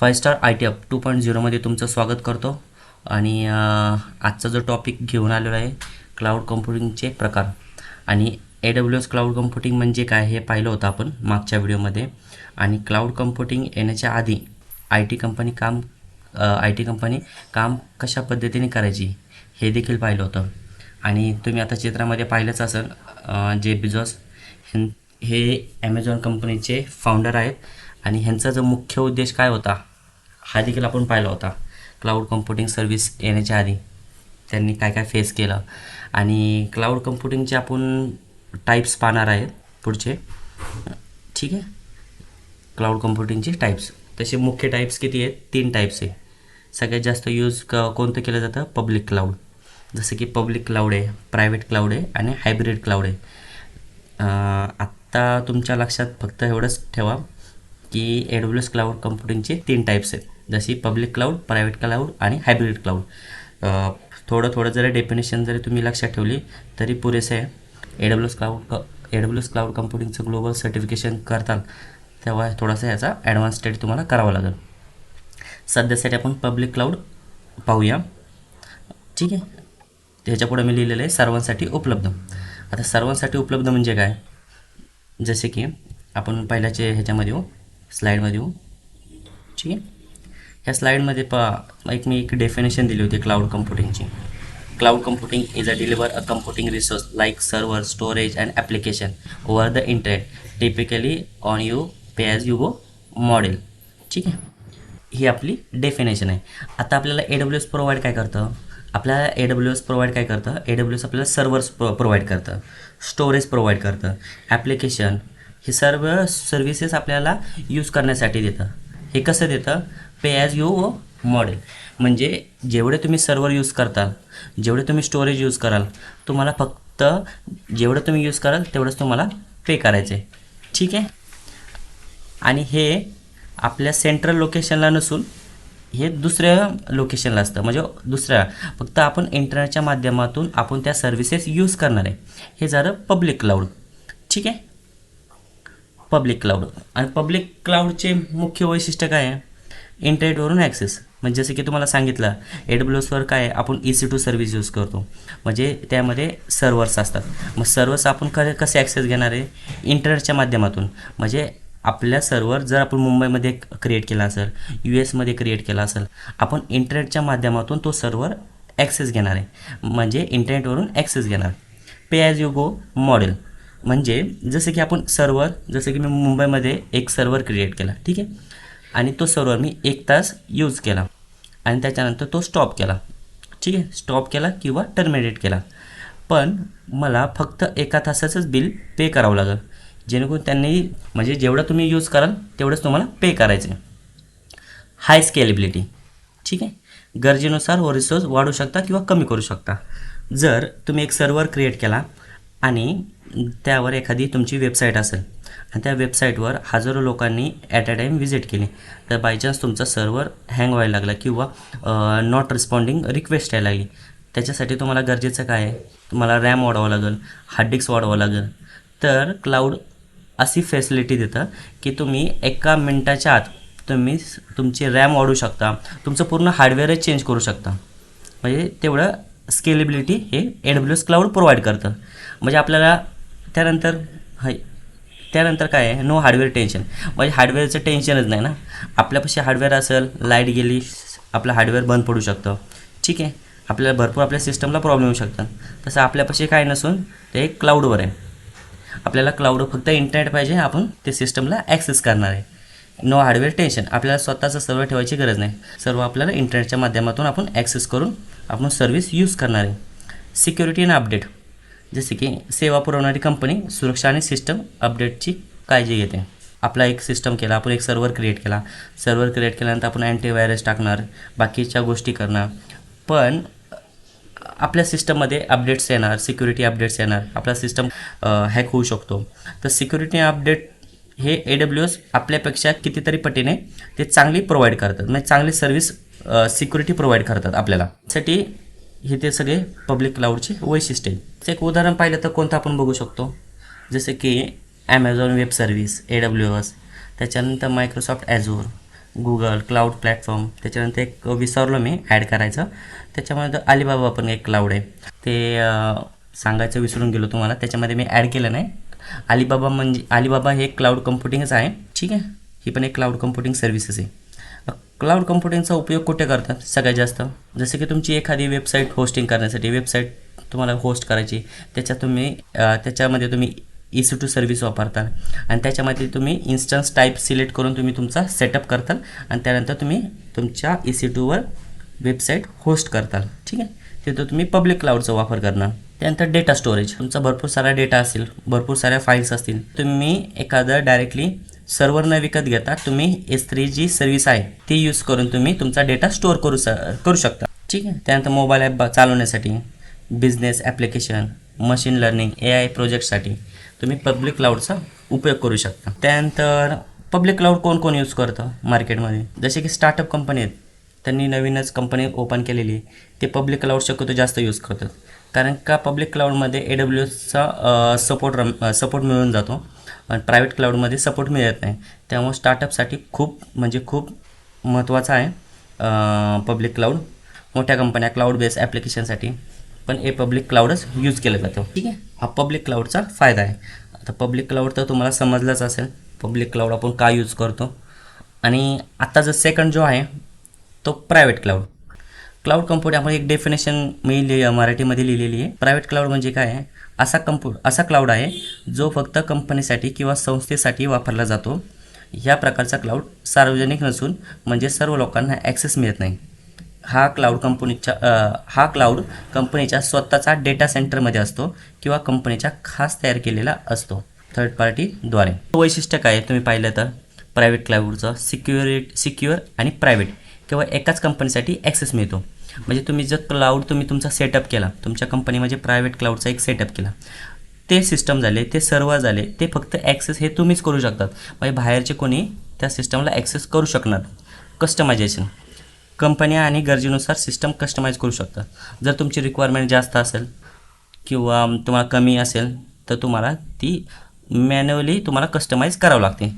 Five star I T up to point झिरोमध्ये तुमचं स्वागत करतो. आणि आजचा जो टॉपिक घेऊन आलेलो आहे क्लाउड कम्प्युटिंगचे प्रकार. आणि A W S cloud computing म्हणजे काय हे पाहिलं होतं आपण मागच्या व्हिडिओमध्ये. आणि क्लाउड कम्प्युटिंग येण्याच्या आधी आय टी कंपनी काम आय टी कंपनी काम कशा पद्धतीने करायची हे देखील पाहिलं होतं. आणि तुम्ही आता चित्रामध्ये पाहिलंच असेल जे बिझॉस हे ॲमेझॉन कंपनीचे फाउंडर आहेत. आणि ह्यांचा जो मुख्य उद्देश काय होता? हा देखील आपण पाहिला होता. क्लाउड कम्प्युटिंग सर्व्हिस येण्याच्या आधी त्यांनी काय काय फेस केलं आणि क्लाउड कम्प्युटिंगचे आपण टाईप्स पाहणार आहे पुढचे. ठीक आहे? क्लाउड कम्प्युटिंगचे टाईप्स तसे मुख्य टाईप्स किती आहेत? तीन टाईप्स आहे. सगळ्यात जास्त यूज क कोणतं केलं जातं? पब्लिक क्लाउड जसं की पब्लिक क्लाउड आहे प्रायव्हेट क्लाउड आहे आणि हायब्रिड क्लाउड आहे. आत्ता तुमच्या लक्षात फक्त एवढंच ठेवा की ए एस क्लाउड कम्प्युटिंगचे तीन टाईप्स आहेत. जशी पब्लिक क्लाउड प्रायव्हेट क्लाउड आणि हायब्रिड क्लाउड थोडं थोडं जरी डेफिनेशन जरी तुम्ही लक्षात ठेवली तरी पुरेसे आहे. A S cloud A S cloud कंप्युटिंगचं global certification करताल तेव्हा थोडासा याचा ॲडव्हान्स स्टडी तुम्हाला करावा लागेल. सध्यासाठी आपण पब्लिक क्लाउड पाहूया. ठीक आहे? ह्याच्यापुढे मी लिहिलेलं आहे सर्वांसाठी उपलब्ध. आता सर्वांसाठी उपलब्ध म्हणजे काय? जसे की आपण पहिल्याचे ह्याच्यामध्ये येऊ स्लाईडमध्ये येऊ. ठीक आहे? ह्या स्लाईडमध्ये पहा एक मी एक डेफिनेशन दिली होती cloud कम्प्युटिंगची cloud computing is a deliver a computing resource like server storage and application over the internet typically on you pay as you go model ठीक आहे? ही आपली डेफिनेशन आहे. आता आपल्याला ए डब्ल्यू एस प्रोव्हाइड काय करतं? आपल्याला ए डब्ल्यू एस प्रोव्हाइड काय करतं? ए डब्ल्यू एस आपल्याला सर्व्हर्स प्रो प्रोव्हाइड करतं. स्टोरेज प्रोव्हाइड करतं. ॲप्लिकेशन हे सर्व सर्व्हिसेस आपल्याला यूज करण्यासाठी देतं. हे कसं देतं? पे ॲज यू व मॉडेल. म्हणजे जेवढे तुम्ही सर्व्हर यूज करताल जेवढे तुम्ही स्टोरेज यूज कराल तुम्हाला फक्त जेवढं तुम्ही यूज कराल तेवढंच तुम्हाला पे करायचं आहे ठीक आहे? आणि हे आपल्या सेंट्रल लोकेशनला नसून हे दुसऱ्या लोकेशनला असतं. म्हणजे दुसऱ्या फक्त आपण इंटरनेटच्या माध्यमातून आपण त्या सर्व्हिसेस यूज करणार आहे. हे झालं पब्लिक क्लाउड ठीक आहे? पब्लिक क्लाउड आणि पब्लिक क्लाउडचे मुख्य वैशिष्ट्य काय आहे? इंटरनेटवरून ॲक्सेस म्हणजे जसं की तुम्हाला सांगितलं ए एसवर काय आहे, आपण E C two service use करतो. म्हणजे त्यामध्ये सर्व्हर्स असतात. मग सर्व्हर्स आपण क कसे ॲक्सेस घेणार आहे? इंटरनेटच्या माध्यमातून. म्हणजे आपल्या सर्व्हर जर आपण मुंबईमध्ये क्रिएट केला असेल यू एसमध्ये क्रिएट केला असेल आपण इंटरनेटच्या माध्यमातून तो सर्व्हर ॲक्सेस घेणार आहे. म्हणजे इंटरनेटवरून ॲक्सेस घेणार. Pay as you go model म्हणजे जसं की आपण सर्व्हर जसं की मी मुंबईमध्ये एक सर्व्हर क्रिएट केला. ठीक आहे? आणि तो सर्वर मी एक तास यूज केला. आणि त्याच्यानंतर तो स्टॉप केला. ठीक आहे? स्टॉप केला किंवा टर्मिनेट केला. पण मला फक्त एका तासाचंच बिल पे करावं लागेल. जेणेकरून त्यांनी म्हणजे जेवढं तुम्ही यूज कराल तेवढंच तुम्हाला पे करायचं आहे. हाय स्केलेबिलिटी ठीक आहे? गरजेनुसार हो रिसोर्स वाढू शकता किंवा कमी करू शकता. जर तुम्ही एक सर्वर क्रिएट केला आणि त्यावर एखादी तुमची वेबसाईट असेल आणि त्या वेबसाईटवर हजारो लोकांनी ॲट अ टाईम व्हिजिट केली. तर बाय चान्स तुमचा सर्व्हर हँग व्हायला लागला किंवा नॉट रिस्पॉन्डिंग रिक्वेस्ट यायला लागली. त्याच्यासाठी तुम्हाला गरजेचं काय आहे? तुम्हाला रॅम वाढवावं लागेल हार्ड डिस्क वाढवावं लागेल. तर क्लाउड अशी फॅसिलिटी देतं की तुम्ही एका मिनटाच्या आत तुम्ही तुमची रॅम वाढवू शकता. तुमचं पूर्ण हार्डवेअरच चेंज करू शकता. म्हणजे तेवढं स्केलेबिलिटी हे एडब्ल्यू एस क्लाउड प्रोव्हाइड करतं. म्हणजे आपल्याला त्यानंतर हाय त्यानंतर काय आहे? नो हार्डवेअर टेन्शन म्हणजे हार्डवेअरचं टेन्शनच नाही ना. आपल्यापाशी हार्डवेअर असेल लाइट गेली आपलं हार्डवेअर बंद पडू शकतं. ठीक आहे? आपल्याला भरपूर आपल्या सिस्टमला प्रॉब्लेम येऊ शकतात. तसं आपल्यापाशी काय नसून ते क्लाउडवर आहे. आपल्याला क्लाउड फक्त इंटरनेट पाहिजे आपण ते सिस्टमला ॲक्सेस करणार आहे. नो हार्डवेअर टेन्शन आपल्याला स्वतःचं सर्व ठेवायची गरज नाही. सर्व आपल्याला इंटरनेटच्या माध्यमातून आपण ॲक्सेस करून आपण सर्व्हिस यूज करणार आहे. सिक्युरिटी अँड अपडेट जसे की सेवा पुरवणारी कंपनी सुरक्षा आणि सिस्टम अपडेटची काळजी घेते. आपला एक सिस्टम केला आपण एक सर्व्हर क्रिएट केला. सर्व्हर क्रिएट केल्यानंतर आपण अँटीव्हायरस टाकणार बाकीच्या गोष्टी करणार. पण आपल्या सिस्टममध्ये अपडेट्स येणार सिक्युरिटी अपडेट्स येणार. आपला सिस्टम हॅक होऊ शकतो. तर सिक्युरिटी अपडेट हे ए डब्ल्यू एस आपल्यापेक्षा कितीतरी पटीने ते चांगली प्रोव्हाइड करतात. म्हणजे चांगली सर्व्हिस सिक्युरिटी प्रोव्हाइड करतात आपल्याला. त्यासाठी हे ते सगळे पब्लिक क्लाउडचे वैशिष्ट्य आहे एक उदाहरण पाहिलं तर कोणतं आपण बघू शकतो? जसे की Amazon web service A W S त्याच्यानंतर Microsoft Azure Google cloud platform त्याच्यानंतर एक विसरलो मी ॲड करायचं. त्याच्यामध्ये अलिबाबा पण एक क्लाउड आहे. ते सांगायचं विसरून गेलो तुम्हाला त्याच्यामध्ये मी ॲड केलं नाही. अलिबाबा म्हणजे अलिबाबा हे क्लाउड कम्प्युटिंगच आहे. ठीक आहे? ही पण एक क्लाउड कम्प्युटिंग सर्व्हिसेस आहे. क्लाउड कम्प्युटिंगचा उपयोग कुठे करतात? सगळ्यात जास्त. जसं की तुमची एखादी वेबसाईट होस्टिंग करण्यासाठी वेबसाईट तुम्हाला होस्ट करायची त्याच्यात तुम्ही त्याच्यामध्ये तुम्ही ई सी टू सर्व्हिस वापरताल. आणि त्याच्यामध्ये तुम्ही इन्स्टन्स टाईप सिलेक्ट करून तुम्ही तुमचा सेटअप करताल. आणि त्यानंतर तुम्ही तुमच्या ई सी टूवर वेबसाईट होस्ट करताल. ठीक आहे? तिथं तुम्ही पब्लिक क्लाउडचा वापर करणार. त्यानंतर डेटा स्टोरेज तुमचा भरपूर सारा डेटा असेल भरपूर साऱ्या फाईल्स असतील. तुम्ही एखादं डायरेक्टली सर्वर न विकत घेता तुम्ही एस थ्री जी सर्व्हिस आहे ती यूज करून तुम्ही तुमचा डेटा स्टोअर करू स करू शकता. ठीक आहे? त्यानंतर मोबाईल ॲप चालवण्यासाठी business application machine learning A I प्रोजेक्टसाठी तुम्ही पब्लिक क्लाउडचा उपयोग करू शकता. त्यानंतर पब्लिक क्लाउड कोण कोण यूज करतं मार्केटमध्ये जसे की स्टार्टअप कंपनी आहेत त्यांनी नवीनच कंपनी ओपन केलेली आहे ते पब्लिक क्लाउड शक्यतो जास्त यूज करतात. कारण का पब्लिक क्लाउडमध्ये ए डब्ल्यू एसचा सपोर्ट रम सपोर्ट मिळून जातो. आणि प्रायव्हेट क्लाउडमध्ये सपोर्ट मिळत नाही. त्यामुळे स्टार्टअपसाठी खूप म्हणजे खूप महत्त्वाचं आहे पब्लिक क्लाउड मोठ्या कंपन्या क्लाउड बेस्ड ॲप्लिकेशनसाठी पण हे पब्लिक क्लाउडच यूज केलं जातं. ठीक आहे. हा पब्लिक क्लाउडचा फायदा आहे. आता पब्लिक क्लाउड तर तुम्हाला समजलंच असेल. पब्लिक क्लाउड आपण का यूज करतो? आणि आत्ता जो सेकंड जो आहे तो प्रायव्हेट क्लाउड क्लाउड कम्प्युट आपण एक डेफिनेशन मी लिहि मराठीमध्ये लिहिलेली आहे. प्रायव्हेट क्लाउड म्हणजे काय आहे? असा कंपू असा क्लाउड आहे जो फक्त कंपनीसाठी किंवा संस्थेसाठी वापरला जातो. ह्या प्रकारचा क्लाउड सार्वजनिक नसून म्हणजे सर्व लोकांना ॲक्सेस मिळत नाही. हा क्लाउड कंपनीच्या हा क्लाउड कंपनीच्या स्वतःचा डेटा सेंटरमध्ये असतो किंवा कंपनीच्या खास तयार केलेला असतो थर्ड पार्टीद्वारे वैशिष्ट्य काय आहे तुम्ही पाहिलं तर? प्रायव्हेट क्लाउडचं सिक्युरिट सिक्युअर आणि प्रायव्हेट किंवा एकाच कंपनीसाठी ॲक्सेस मिळतो. म्हणजे तुम्ही जर क्लाउड तुम्ही तुमचा सेटअप केला तुमच्या कंपनीमध्ये प्रायव्हेट क्लाउडचा एक सेटअप केला. ते सिस्टम झाले ते सर्व झाले ते फक्त ॲक्सेस हे तुम्हीच करू शकतात म्हणजे बाहेरचे कोणी त्या सिस्टमला ॲक्सेस करू शकणार. कस्टमायझेशन कंपन्या आणि गरजेनुसार सिस्टम कस्टमाइज करू शकतात जर तुमची रिक्वायरमेंट जास्त असेल किंवा तुम्हाला कमी असेल तर तुम्हाला ती मॅन्युअली तुम्हाला कस्टमाइज करावं लागते.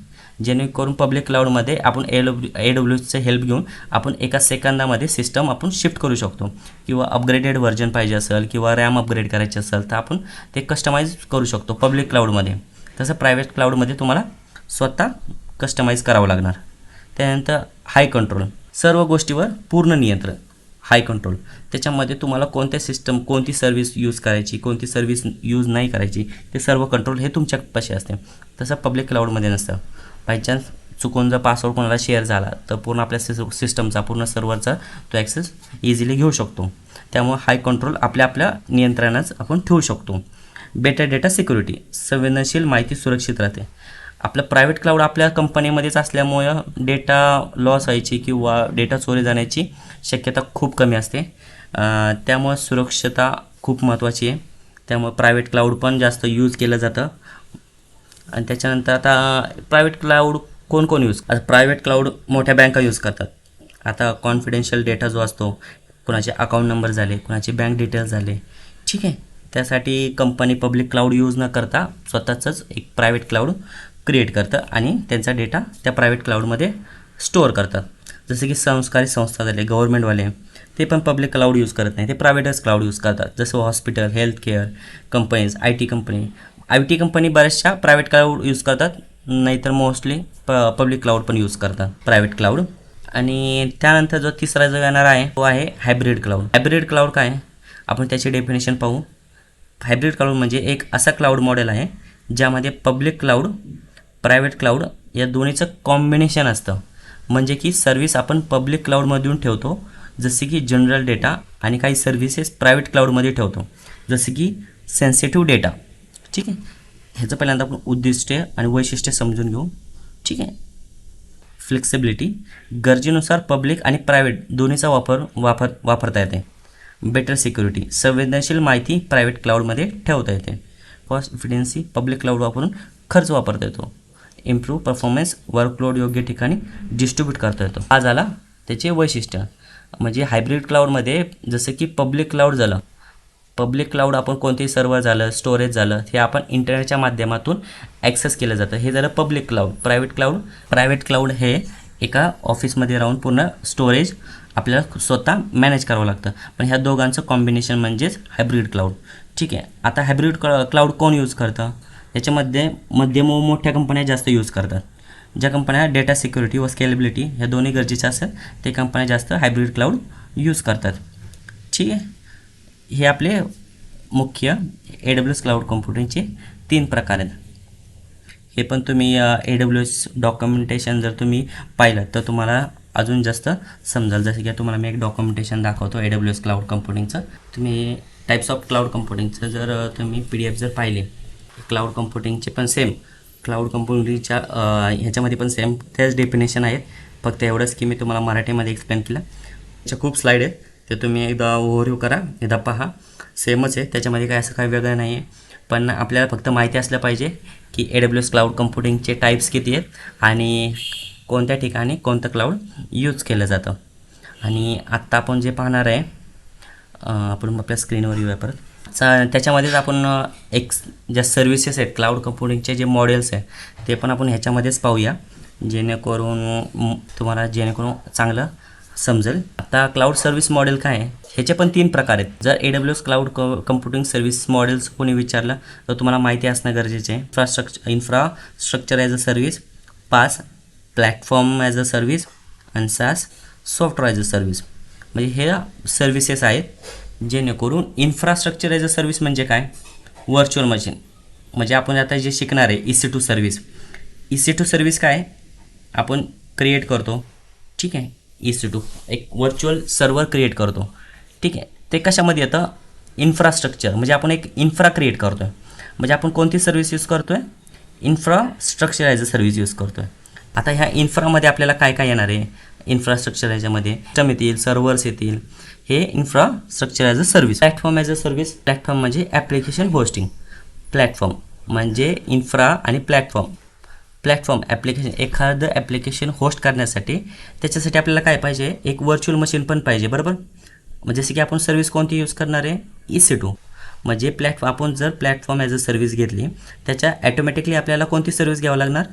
जेणेकरून पब्लिक क्लाउडमध्ये आपण ए डब्ल्यू ए डब्ल्यूचं हेल्प घेऊन आपण एका सेकंदामध्ये सिस्टम आपण शिफ्ट करू शकतो. किंवा अपग्रेडेड व्हर्जन पाहिजे असेल किंवा रॅम अपग्रेड करायची असेल तर आपण ते कस्टमाइज करू शकतो पब्लिक क्लाउडमध्ये तसं प्रायव्हेट क्लाउडमध्ये तुम्हाला स्वतः कस्टमाइज करावं लागणार. त्यानंतर हाय कंट्रोल सर्व गोष्टीवर पूर्ण नियंत्रण. हाय कंट्रोल त्याच्यामध्ये तुम्हाला कोणत्या सिस्टम कोणती सर्व्हिस यूज करायची कोणती सर्व्हिस यूज नाही करायची ते सर्व कंट्रोल हे तुमच्यापाशी असते. तसं पब्लिक क्लाउडमध्ये नसतं. बाय चान्स चुकून जर पासवर्ड कोणाला शेअर झाला तर पूर्ण आपल्या सिस सिस्टमचा पूर्ण सर्व्हरचा तो ॲक्सेस इझिली घेऊ शकतो. त्यामुळे हाय कंट्रोल आपल्या आपल्या नियंत्रणाच आपण ठेवू शकतो. बेटर डेटा सिक्युरिटी संवेदनशील माहिती सुरक्षित राहते. आपलं प्रायव्हेट क्लाउड आपल्या कंपनीमध्येच असल्यामुळं डेटा लॉस व्हायची किंवा डेटा चोरी जाण्याची शक्यता खूप कमी असते. त्यामुळं सुरक्षता खूप महत्त्वाची आहे. त्यामुळं प्रायव्हेट क्लाउड पण जास्त यूज केलं जातं. आणि त्याच्यानंतर आता प्रायव्हेट क्लाऊड कोण कोण यूज आता प्रायव्हेट क्लाउड मोठ्या बँका यूज करतात. आता कॉन्फिडेन्शियल डेटा जो असतो कुणाचे अकाउंट नंबर झाले कुणाचे बँक डिटेल्स झाले ठीक आहे. त्यासाठी कंपनी पब्लिक क्लाउड यूज न करता स्वतःचंच एक प्रायव्हेट क्लाउड क्रिएट करतं आणि त्यांचा डेटा त्या प्रायव्हेट क्लाउडमध्ये स्टोअर करतात. जसे की संस्कारी संस्था झाले गव्हर्मेंटवाले ते पण पब्लिक क्लाउड यूज करत नाही. ते प्रायव्हेटच क्लाउड यूज करतात. जसं hospital health care companies I T company I T company बऱ्याचशा प्रायव्हेट क्लाउड यूज करतात. नाहीतर मोस्टली प पब्लिक क्लाऊड पण यूज करतात प्रायव्हेट क्लाउड आणि त्यानंतर जो तिसरा जो येणार आहे तो आहे हायब्रिड क्लाउड हायब्रिड क्लाउड काय? आपण त्याची डेफिनेशन पाहू. हायब्रिड क्लाऊड म्हणजे एक असा क्लाउड मॉडेल आहे ज्यामध्ये पब्लिक क्लाऊड प्रायव्हेट क्लाउड या दोन्हीचं कॉम्बिनेशन असतं. म्हणजे की सर्व्हिस आपण पब्लिक क्लाऊडमधून ठेवतो जसे की जनरल डेटा आणि काही सर्व्हिसेस प्रायव्हेट क्लाउडमध्ये ठेवतो. जसे की सेन्सिटिव्ह डेटा ठीक आहे? ह्याचं पहिल्यांदा आपण उद्दिष्टे आणि वैशिष्ट्य समजून घेऊ. ठीक आहे? फ्लेक्सिबिलिटी गरजेनुसार पब्लिक आणि प्रायव्हेट दोन्हीचा वापर वापर वापरता येते. बेटर सिक्युरिटी संवेदनशील माहिती प्रायव्हेट क्लाउडमध्ये ठेवता येते. कॉस्ट इफिडियन्सी पब्लिक क्लाउड वापरून खर्च वापरता येतो. इम्प्रूव परफॉर्मन्स वर्कलोड योग्य ठिकाणी डिस्ट्रीब्यूट करता येतो. हा झाला त्याचे वैशिष्ट्य. म्हणजे हायब्रिड क्लाउडमध्ये जसं की पब्लिक क्लाउड झालं. पब्लिक क्लाउड आपण कोणतेही सर्व्हर झालं स्टोरेज झालं हे आपण इंटरनेटच्या माध्यमातून ॲक्सेस केलं जातं. हे झालं public cloud private cloud private cloud हे एका ऑफिसमध्ये राहून पूर्ण स्टोरेज आपल्याला स्वतः मॅनेज करावं लागतं. पण ह्या दोघांचं कॉम्बिनेशन म्हणजेच हायब्रिड क्लाउड ठीक आहे? आता हायब्रिड क्लाउड कोण यूज करतं? याच्यामध्ये मध्यम व मोठ्या कंपन्या जास्त यूज करतात. ज्या कंपन्या डेटा सिक्युरिटी व स्केलेबिलिटी ह्या दोन्ही गरजेच्या असतात ते कंपन्या जास्त हायब्रिड क्लाउड यूज करतात. ठीक आहे? हे आपले मुख्य ए डब्ल्यू एस क्लाउड कम्प्युटिंगचे तीन प्रकार आहेत. हे पण तुम्ही ए डब्ल्यू एस डॉक्युमेंटेशन जर तुम्ही पाहिलं तर तुम्हाला अजून जास्त समजाल. जसं की तुम्हाला मी एक डॉक्युमेंटेशन दाखवतो ए डब्ल्यू एस क्लाउड कम्प्युटिंगचं तुम्ही टाईप्स ऑफ क्लाउड कम्प्युटिंगचं जर तुम्ही पी डी एफ जर पाहिले क्लाउड कम्प्युटिंगचे पण सेम क्लाउड कम्प्युटिंगच्या ह्याच्यामध्ये पण सेम त्याच डेफिनेशन आहेत. फक्त एवढंच की मी तुम्हाला मराठीमध्ये एक्सप्लेन केलं. त्याच्या खूप स्लाईड आहेत. ते तुम्ही एकदा ओव्हरव्ह्यू करा एकदा पहा. सेमच आहे त्याच्यामध्ये काय असं काही वेगळं नाही आहे पण आपल्याला फक्त माहिती असलं पाहिजे की ए डब्ल्यू एस क्लाउड कम्प्युटिंगचे टाईप्स किती आहेत आणि कोणत्या ठिकाणी कोणतं क्लाउड यूज केलं जातं. आणि आत्ता आपण जे पाहणार आहे आपण आपल्या स्क्रीनवर येऊया परत. चा- त्याच्यामध्येच आपण एक ज्या सर्व्हिसेस आहेत क्लाउड कम्प्युटिंगचे जे मॉडेल्स आहे ते पण आपण ह्याच्यामध्येच पाहूया. जेणेकरून तुम्हाला जेणेकरून चांगलं समजेल. आता क्लाउड सर्व्हिस मॉडेल काय आहे? ह्याचे पण तीन प्रकार आहेत. जर ए डब्ल्यू एस क्लाउड क कम्प्युटिंग सर्व्हिस मॉडेल्स कोणी विचारलं तर तुम्हाला माहिती असणं गरजेचं आहे. Infrastructure infrastructure as a service PaaS platform as a service आणि SaaS software as a service म्हणजे हे सर्व्हिसेस आहेत जेणेकरून इन्फ्रास्ट्रक्चर ॲज अ सर्व्हिस म्हणजे काय? व्हर्च्युअल मशीन म्हणजे आपण आता जे शिकणार आहे E C two service E C two service काय? आपण क्रिएट करतो. ठीक आहे? सी टू एक व्हर्च्युअल सर्व्हर क्रिएट करतो. ठीक आहे? ते कशामध्ये येतं? इन्फ्रास्ट्रक्चर म्हणजे आपण एक इन्फ्रा क्रिएट करतो आहे म्हणजे आपण कोणती सर्व्हिस यूज करतो आहे infrastructure as a service use करतो आहे आता ह्या इन्फ्रामध्ये आपल्याला काय काय येणार आहे? इन्फ्रास्ट्रक्चर ह्याच्यामध्ये सिस्टम येतील सर्व्हर्स येतील. हे infrastructure as a service platform as a service platform म्हणजे ॲप्लिकेशन होस्टिंग प्लॅटफॉर्म म्हणजे इन्फ्रा आणि प्लॅटफॉर्म प्लॅटफॉर्म ॲप्लिकेशन एखादं ॲप्लिकेशन होस्ट करण्यासाठी त्याच्यासाठी आपल्याला काय पाहिजे? एक व्हर्च्युअल मशीन पण पाहिजे बरोबर? मग जसे की आपण सर्व्हिस कोणती यूज करणार आहे? ई सी टू म्हणजे प्लॅटफॉर्म आपण जर प्लॅटफॉर्म ॲज अ सर्व्हिस घेतली त्याच्या ॲटोमॅटिकली आपल्याला कोणती सर्व्हिस घ्यावं लागणार?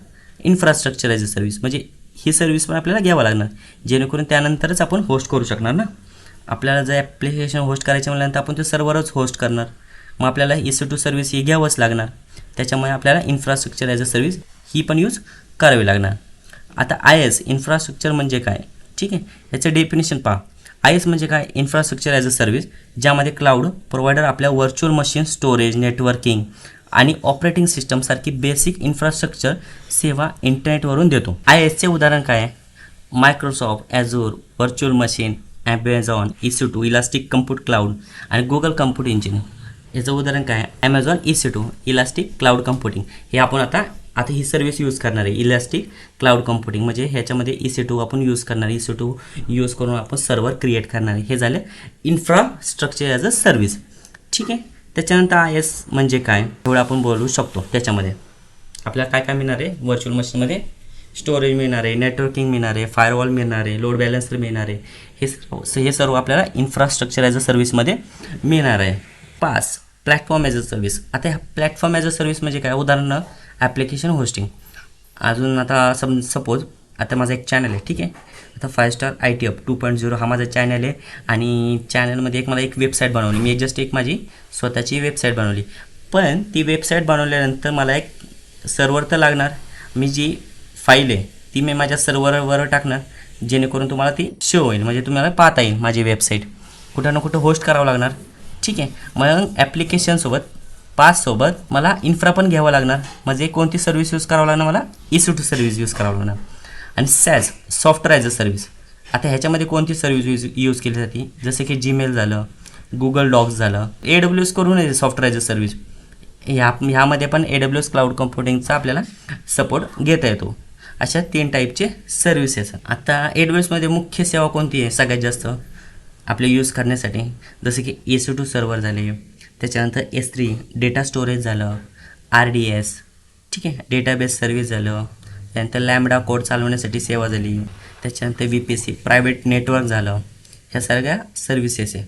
इन्फ्रास्ट्रक्चर ॲज अ सर्व्हिस म्हणजे ही सर्व्हिस पण आपल्याला घ्यावं लागणार. जेणेकरून त्यानंतरच आपण होस्ट करू शकणार ना? आपल्याला जर ॲप्लिकेशन होस्ट करायचं म्हटल्यानंतर आपण ते सर्वरच होस्ट करणार. मग आपल्याला ई सी टू सर्व्हिस ही घ्यावंच लागणार. त्याच्यामुळे आपल्याला इन्फ्रास्ट्रक्चर ॲज अ सर्व्हिस ही पण यूज करावी लागणार. आता आय एस इन्फ्रास्ट्रक्चर म्हणजे काय? ठीक आहे? याचं डेफिनेशन पहा. आय एस म्हणजे काय? इन्फ्रास्ट्रक्चर ॲज अ सर्व्हिस ज्यामध्ये क्लाउड प्रोव्हायडर आपल्या व्हर्च्युअल मशीन स्टोरेज नेटवर्किंग आणि ऑपरेटिंग सिस्टमसारखी बेसिक इन्फ्रास्ट्रक्चर सेवा इंटरनेटवरून देतो. आय एसचे उदाहरण काय आहे? Microsoft Azure virtual machine Amazon E C two elastic compute cloud आणि गुगल कम्प्यूट इंजिन याचं उदाहरण काय? आहे Amazon E C two elastic cloud computing हे आपण आता आता ही सर्व्हिस यूज करणार आहे. इलास्टिक क्लाउड कम्प्युटिंग म्हणजे ह्याच्यामध्ये ई सी टू आपण यूज करणार. ई सी टू यूज करून आपण सर्व्हर क्रिएट करणार आहे. हे झालं इन्फ्रास्ट्रक्चर ॲज अ सर्व्हिस ठीक आहे? त्याच्यानंतर आय एस म्हणजे काय? एवढं आपण बोलू शकतो त्याच्यामध्ये. आपल्याला काय काय मिळणार आहे? व्हर्च्युअल मशीनमध्ये स्टोरेज मिळणार आहे नेटवर्किंग मिळणार आहे फायरवॉल मिळणार आहे लोड बॅलन्सर मिळणार आहे. हे सर्व हे सर्व आपल्याला इन्फ्रास्ट्रक्चर ॲज अ सर्व्हिसमध्ये मिळणार आहे. PaaS platform as a service आता ह्या प्लॅटफॉर्म ॲज अ सर्व्हिस म्हणजे काय? उदाहरण ॲप्लिकेशन होस्टिंग अजून आता सम सपोज आता माझा एक चॅनल आहे ठीक आहे? आता five star I T up to point zero हा माझा चॅनल आहे. आणि चॅनलमध्ये एक मला एक वेबसाईट बनवली. मी जस्ट एक माझी स्वतःची वेबसाईट बनवली. पण ती वेबसाईट बनवल्यानंतर मला एक सर्वर तर लागणार. मी जी फाईल आहे ती मी माझ्या सर्व्हरवर टाकणार. जेणेकरून तुम्हाला ती शो होईल. म्हणजे तुम्हाला पाहता येईल माझी वेबसाईट कुठं ना कुठं होस्ट करावं लागणार. ठीक आहे. मग ॲप्लिकेशनसोबत पाससोबत मला इन्फ्रा पण घ्यावं लागणार. म्हणजे कोणती सर्व्हिस यूज करावं लागणार मला? E C two service use करावं लागणार. आणि SaaS software as a service आता ह्याच्यामध्ये कोणती सर्व्हिस यूज यूज केली जाते? जसं की जीमेल झालं गुगल डॉक्स झालं. ए डब्ल्यू एस करून सॉफ्टवेअर ॲज अ सर्व्हिस ह्या ह्यामध्ये पण ए डब्ल्यू एस क्लाउड कम्प्युटिंगचा आपल्याला सपोर्ट घेता येतो. अशा तीन टाईपचे सर्व्हिसेस आता ए डब्ल्यू एसमध्ये मुख्य सेवा कोणती आहे? सगळ्यात जास्त. आपले यूज करण्यासाठी जसे की ए सी टू सर्वर झाले त्याच्यानंतर एस थ्री डेटा स्टोरेज झालं आर डी एस ठीक आहे डेटाबेस सर्व्हिस झालं त्यानंतर लॅमडा कोड चालवण्यासाठी सेवा झाली त्याच्यानंतर V P C private network झालं ह्या सगळ्या सर्व्हिसेस आहे.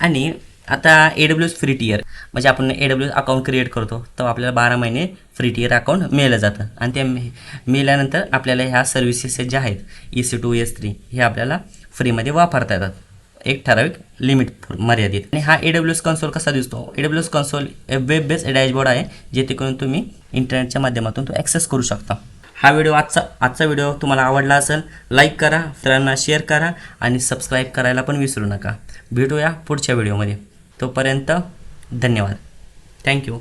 आणि आता A W S free tier म्हणजे आपण A W S account create करतो तर आपल्याला बारा महिने फ्री टीयर अकाउंट मिळलं जातं. आणि ते मिळाल्यानंतर आपल्याला ह्या सर्व्हिसेस ज्या आहेत E C two S three हे आपल्याला फ्रीमध्ये वापरता येतात. एक ठराविक लिमिट मर्यादित. आणि हा ए डब्ल्यू एस कन्सोल कसा दिसतो? A W S console web based dashboard आहे जेथे करून तुम्ही इंटरनेटच्या माध्यमातून तो ॲक्सेस करू शकता. हा व्हिडिओ आजचा आजचा व्हिडिओ तुम्हाला आवडला असेल लाईक करा मित्रांना शेअर करा आणि सबस्क्राईब करायला पण विसरू नका. भेटूया पुढच्या व्हिडिओमध्ये तोपर्यंत धन्यवाद. थँक्यू